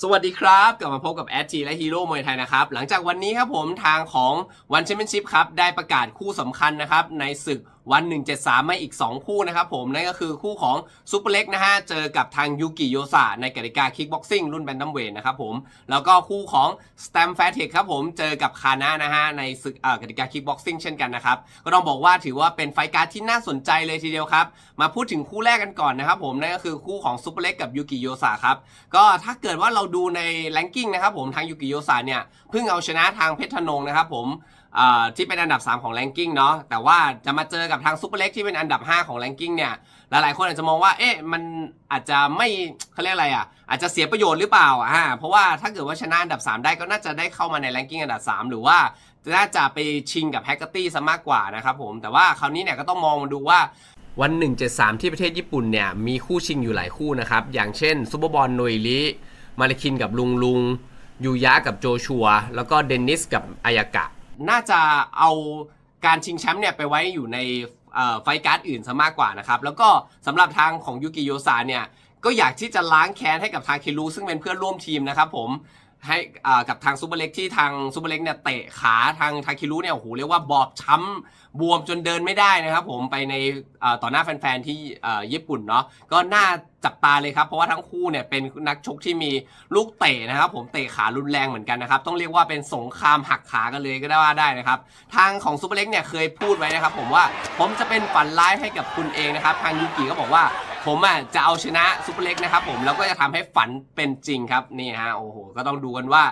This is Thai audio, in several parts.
สวัสดีครับ กลับมาพบกับแอดจีและฮีโร่มวยไทยนะครับ หลังจากวันนี้ครับผมทางของวันแชมเปี้ยนชิพครับ ได้ประกาศคู่สำคัญนะครับ ในศึกวัน173มาอีก 2 คู่นะครับผมนั่นก็คือคู่ของซูเปอร์เล็กนะฮะเจอกับทางยูกิโยซาในกติกาคิกบ็อกซิ่งรุ่นแบนตัมเวทนะครับผมแล้วก็คู่ของสแตมแฟร์เทคครับผมเจอกับคานะนะฮะในศึกเอ่อกติกาคิกบ็อกซิ่งเช่นกันนะครับก็ต้องบอกว่าถือว่าเป็นไฟการ์ดที่น่าสนใจเลยทีเดียวครับมาพูดถึงคู่แรกกันก่อนนะครับผมนั่นก็คือคู่ของซูเปอร์เล็กกับยูกิโยซาครับก็ถ้าเกิดว่าเราดูในแรงกิ้งนะครับผมทางยูกิโยซาเนี่ยเพิ่งเอาชนะทางเพชรธนงนะครับผม ที่เป็นอันดับ 3 ของแรงกิ้งเนาะแต่ว่าจะมาเจอกับทางซูเปอร์เล็กที่เป็นอันดับ 5 ของแรงกิ้งเนี่ยหลายๆ คนอาจจะมองว่าเอ๊ะมันอาจจะไม่เขาเรียกอะไรอะอาจจะเสียประโยชน์หรือเปล่าอ่าเพราะว่าถ้าเกิดว่าชนะอันดับ 3 ได้ก็น่าจะได้เข้ามาในแรงกิ้งอันดับ 3 หรือว่าน่าจะไปชิงกับแฮกเกอร์ตี้ซะมากกว่านะครับผมแต่ว่าคราวนี้เนี่ยก็ต้องมองมาดูว่าวัน 173 ที่ประเทศญี่ปุ่นเนี่ยมีคู่ชิงอยู่หลายคู่นะครับอย่างเช่นซูเปอร์บอลโนอิลิมาริคินกับลุงลุงยูยะกับโจชัวแล้วก็เดนนิสกับอายากะ น่าจะเอาการชิงแชมป์เนี่ยไปไว้อยู่ในไฟการ์ดอื่นซะมากกว่านะครับ แล้วก็สำหรับทางของยูกิโยซาเนี่ยก็อยากที่จะล้างแค้นให้กับทางเคลูซึ่งเป็นเพื่อนร่วมทีมนะครับผม ให้กับทางซูเปอร์เล็กที่ทางซูเปอร์เล็กเนี่ยเตะขาทางทาคิรุเนี่ยโอ้โหเรียกว่าบอบช้ำบวมจนเดินไม่ได้นะครับผมไปในต่อหน้าแฟนๆที่ญี่ปุ่นเนาะก็น่าจับตาเลยครับ เพราะว่าทั้งคู่เนี่ยเป็นนักชกที่มีลูกเตะนะครับ ผมเตะขารุนแรงเหมือนกันนะครับ ต้องเรียกว่าเป็นสงครามหักขากันเลยก็ได้ว่าได้นะครับ ทางของซูเปอร์เล็กเนี่ยเคยพูดไว้นะครับ ผมว่าผมจะเป็นฝันร้ายให้กับคุณเองนะครับ ทางยูกิก็บอกว่า ผมอะจะเอาชนะซูเปอร์เล็กนะครับผมแล้วก็จะทำให้ฝันเป็นจริงครับนี่ฮะโอ้โหก็ต้องดูกันว่า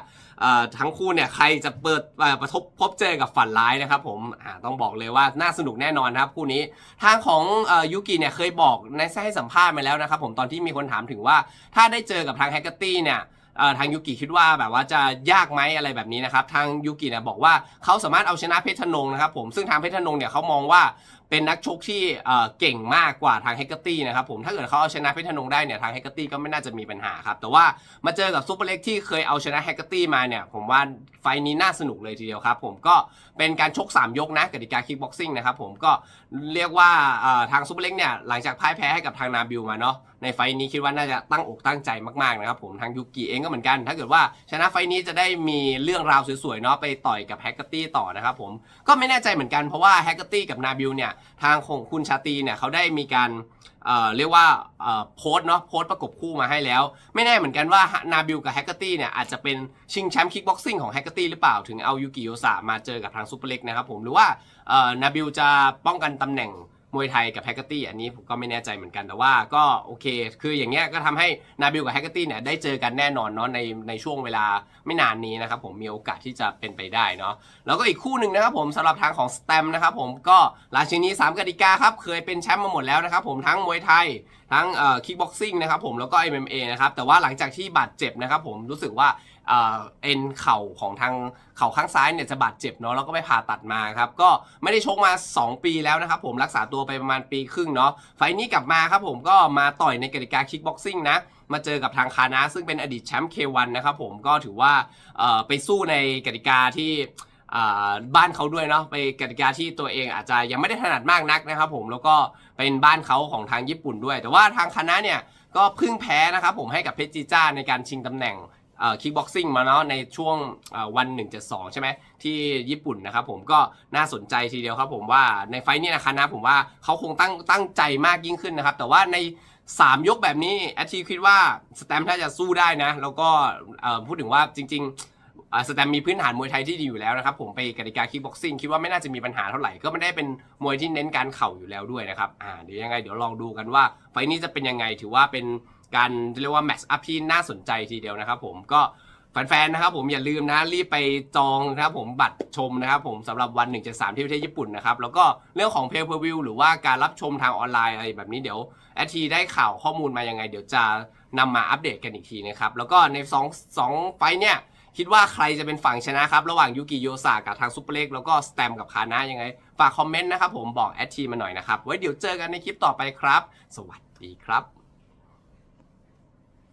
ทั้งคู่เนี่ยใครจะเปิดประทบพบเจอกับฝันร้ายนะครับผมต้องบอกเลยว่าน่าสนุกแน่นอนนะครับคู่นี้ทางของยูกิเนี่ยเคยบอกในให้สัมภาษณ์มาแล้วนะครับผมตอนที่มีคนถามถึงว่าถ้าได้เจอกับทางแฮกเกอร์ตี้เนี่ย ทางยูกิคิดว่าแบบว่าจะยากไหมอะไรแบบนี้นะครับ ทางยูกิเนี่ยบอกว่าเขาสามารถเอาชนะเพชรธนงนะครับผมซึ่งทางเพชรธนงเนี่ยเขามองว่าเป็นนักชกที่เก่งมากกว่าทางเฮกเกอร์ตี้นะครับผมถ้าเกิดเขาเอาชนะเพชรธนงได้เนี่ยทางเฮกเกอร์ตี้ก็ไม่น่าจะมีปัญหาครับแต่ว่ามาเจอกับซูเปอร์เล็กที่เคยเอาชนะเฮกเกอร์ตี้มาเนี่ยผมว่าไฟล์นี้น่าสนุกเลยทีเดียวครับผมก็เป็นการชก 3 ยกนะกติกาคิกบ็อกซิ่งนะครับผมก็เรียกว่าทางซูเปอร์เล็กเนี่ยหลังจากพ่ายแพ้ให้กับทางนาบิลมาเนาะในไฟท์นี้คิดว่าน่าจะตั้งอกตั้งใจมากๆนะครับผมทางยูกิเองก็เหมือนกัน ถ้าเกิดว่าชนะไฟท์นี้จะได้มีเรื่องราวสวยๆเนาะไปต่อยกับแฮกเกอร์ตี้ต่อนะครับผมก็ไม่แน่ใจเหมือนกันเพราะว่าแฮกเกอร์ตี้กับนาบิลเนี่ยทางของคุณชาตีเนี่ยเขาได้มีการเอ่อเรียกว่าเอ่อโพสเนาะโพสประกบคู่มาให้แล้ว ไม่แน่เหมือนกันว่านาบิลกับแฮกเกอร์ตี้เนี่ยอาจจะเป็นชิงแชมป์คิกบ็อกซิ่งของแฮกเกอร์ตี้หรือเปล่าถึงเอายูกิโยซามาเจอกับทางซูเปอร์เล็กนะครับผมหรือว่าเอ่อนาบิลจะป้องกันตำแหน่ง มวยไทยกับแฮกเกอร์ตี้อันนี้ผมก็ไม่แน่ใจเหมือนกันแต่ว่าก็โอเค คืออย่างเงี้ยก็ทำให้นาบิลกับแฮกเกอร์ตี้เนี่ยได้เจอกันแน่นอนเนาะในในช่วงเวลาไม่นานนี้นะครับผมมีโอกาสที่จะเป็นไปได้เนาะแล้วก็อีกคู่หนึ่งนะครับผมสำหรับทางของสแตมนะครับผมก็ราชินี3กติกาครับเคยเป็นแชมป์มาหมดแล้วนะครับผมทั้งมวยไทยทั้งเอ่อคิกบ็อกซิ่งนะครับผมแล้วก็ MMA นะครับแต่ว่าหลังจากที่บาดเจ็บนะครับผมรู้สึกว่า เอ็นเข่าของทางเข่าข้างซ้ายเนี่ยจะบาดเจ็บเนาะแล้วก็ไปผ่าตัดมาครับก็ไม่ได้ชกมา 2 ปีแล้วนะครับผมรักษาตัวไปประมาณปีครึ่งเนาะไฟล์นี้กลับมาครับผมก็มาต่อยในกติกาคิกบ็อกซิ่งนะมาเจอกับทางคานะซึ่งเป็นอดีตแชมป์ K1 นะครับผมก็ถือว่าไปสู้ในกติกาที่บ้านเขาด้วยเนาะไปกติกาที่ตัวเองอาจจะยังไม่ได้ถนัดมากนักนะครับผมแล้วก็เป็นบ้านเขาของทางญี่ปุ่นด้วย แต่ว่าทางคานะเนี่ยก็เพึ่งแพ้นะครับผมให้กับเพชรจีจ้าในการชิงตำแหน่ง คิกบ็อกซิ่งมาเนาะในช่วงเอ่อวัน 172 ใช่ไหมที่ญี่ปุ่นนะครับผมก็น่าสนใจทีเดียวครับผมว่าในไฟล์นี้นะคานะผมว่าเขาคงตั้งตั้งใจมากยิ่งขึ้นนะครับ แต่ว่าใน 3 ยกแบบนี้แอตทีคิดว่าสแตมป์ถ้าจะสู้ได้นะ แล้วก็พูดถึงว่าจริง ๆสแตมป์มีพื้นฐานมวยไทยที่ดีอยู่แล้วนะครับผมไปกติกาคิกบ็อกซิ่งคิดว่าไม่น่าจะมีปัญหาเท่าไหร่ก็ไม่ได้เป็นมวยที่เน้นการเข่าอยู่แล้วด้วยนะครับอ่าเดี๋ยวยังไงเดี๋ยวลองดูกันว่าไฟนี้จะเป็นยังไงถือว่าเป็น การเรียกว่าแมตช์อัพที่น่าสนใจทีเดียวนะครับผมก็แฟนๆ นะครับผมอย่าลืมนะรีบไปจองนะครับผมบัตรชมนะครับผมสำหรับวัน173ที่ประเทศญี่ปุ่นนะครับแล้วก็เรื่องของ Pay Per View หรือว่าการรับชมทางออนไลน์อะไรแบบนี้เดี๋ยวแอทีได้ข่าวข้อมูลมายังไง เดี๋ยวจะนำมาอัปเดตกันอีกทีนะครับแล้วก็ใน2 2ไฟท์เนี่ยคิดว่าใครจะเป็นฝั่งชนะครับ ระหว่างยูกิโยซากับทางซุปเปอร์เล็กแล้วก็สแตมกับคานะยังไง ฝากคอมเมนต์นะครับผมบอกแอดทีมาหน่อยนะครับไว้เดี๋ยวเจอกันในคลิปต่อไปครับ สวัสดีครับ